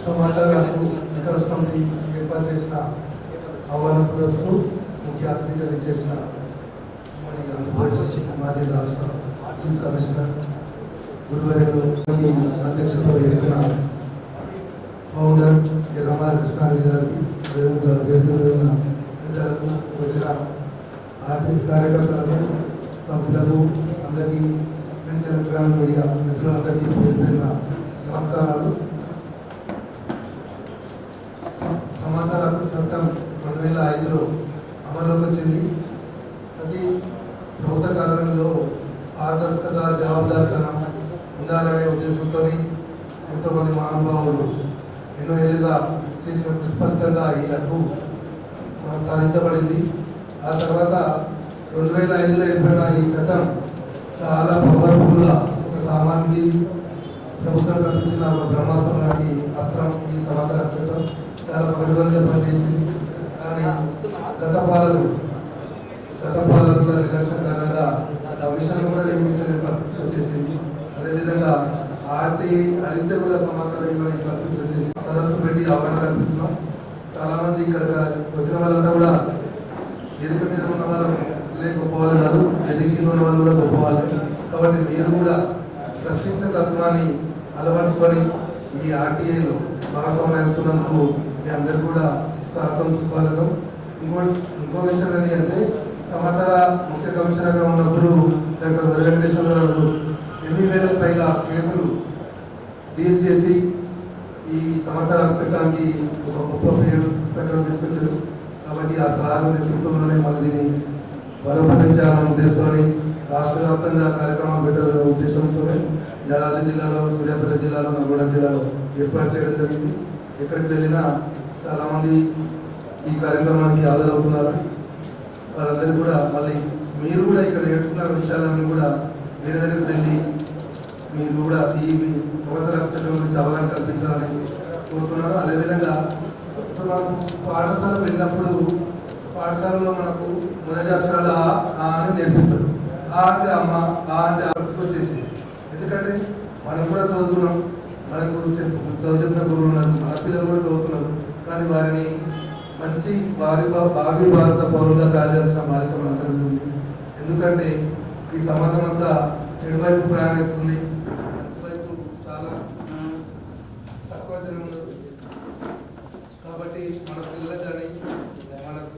సమాచారాలకు సమితి ఏర్పాటు చేసిన ఆహ్వాన సదస్సుకు ముఖ్య అతిథిగా చేసిన మాజీ రాష్ట్ర చీఫ్ కమిషనర్ గురువారు అధ్యక్షత వహిస్తున్న ఫౌండర్ గారికి అదేవిధంగా పెద్దలకు వచ్చిన ఆర్థిక కార్యకర్తలకు సభ్యులకు అందరికీ ప్రింట్ ఎలక్ట్రానిక్ మీడియా మిత్రులందరికీ పేరు పేరున నమస్కారాలు స- సమాచార హక్కు చట్టం రెండు వేల ఐదులో అమల్లోకి వచ్చింది. ప్రతి ప్రభుత్వ కాలంలో పారదర్శకత జవాబుదారితనం ఉండాలనే ఉద్దేశంతో ఎంతోమంది మహానుభావులు ఎన్నో ఏళ్ళుగా చేసిన నిష్ఫలితంగా ఈ హక్కు సాధించబడింది ఆ తర్వాత రెండు వేల ఐదులో ఏర్పడిన ఈ చట్టం చాలా పవర్ఫుల్గా ఒక సామాన్యుడి ప్రభుత్వం కల్పించిన బ్రహ్మాస్త్రం లాంటి అస్త్రం ఈ సమాచార చట్టం. చాలా పగడగా పనిచేసింది గత పాలన గత పాలనలో ఎలక్షన్ కారణంగా ఆ విషయాన్ని కూడా నిర్మించలేని పరిస్థితి వచ్చేసింది అదేవిధంగా ఆర్టీ అడిగితే కూడా సమాచారం ఇవ్వని పరిస్థితి వచ్చేసి సదస్సు పెట్టి అవగాహన కల్పిస్తున్నాం. చాలామంది ఇక్కడ వచ్చిన వాళ్ళంతా కూడా ఎదుక మీద ఉన్న వాళ్ళు లేక కాదు ఎదుగు ఉన్న వాళ్ళు కూడా గొప్పవాళ్ళు. కాబట్టి మీరు కూడా ప్రశ్నించిన తత్వాన్ని అలవర్చుకొని ఈ ఆర్టీఐలో భాగస్వామ్యం అవుతున్నందుకు మీ అందరు కూడా స్వాగతం సుస్వాగతం. ఇంకో ఇంకో విషయం ఏంటి అంటే సమాచార ముఖ్య కమిషనర్గా ఉన్నప్పుడు డాక్టర్ వెంకటేశ్వర గారు ఎనిమిది వేలకు పైగా కేసులు డీల్ చేసి ఈ సమాచార చట్టానికి ఒక గొప్ప పేరు ప్రకారం తీసుకొచ్చారు. కాబట్టి ఆ సార్ నేతృత్వంలోనే మళ్ళీ దీన్ని బలోపరించాలన్న ఉద్దేశంతో రాష్ట్ర వ్యాప్తంగా కార్యక్రమాలు పెట్టాలనే ఉద్దేశంతో యాదాద్రి జిల్లాలో సూర్యాపేట జిల్లాలో నల్గొండ జిల్లాలో ఏర్పాటు చేయడం జరిగింది. ఎక్కడికి వెళ్ళినా చాలామంది ఈ కార్యక్రమానికి హాజరవుతున్నారు. వాళ్ళందరూ కూడా మళ్ళీ మీరు కూడా ఇక్కడ నేర్చుకున్న విషయాలన్నీ కూడా వేరే దగ్గరికి వెళ్ళి మీరు కూడా ఈ సంవత్సర చట్టం గురించి అవగాహన కల్పించాలని కోరుతున్నాను అదేవిధంగా ఇప్పుడు మనకు పాఠశాల వెళ్ళినప్పుడు పాఠశాలలో మనకు మొదటి అక్షరాలు ఆ అని నేర్పిస్తారు. ఆ అంటే అమ్మ ఆ అంటే వచ్చేసి ఎందుకంటే మనం కూడా చదువుతున్నాం. మనకు చెప్పు- చదువు చెప్పిన గురువులు ఉన్నారు. మన పిల్లలు కూడా చదువుతున్నారు. కానీ వారిని మంచి వారి భావి భారత పౌరులుగా తయారు చేయాల్సిన బాధ్యత ఉంది. ఎందుకంటే ఈ సమాజం అంతా చెడు వైపు ప్రయాణిస్తుంది.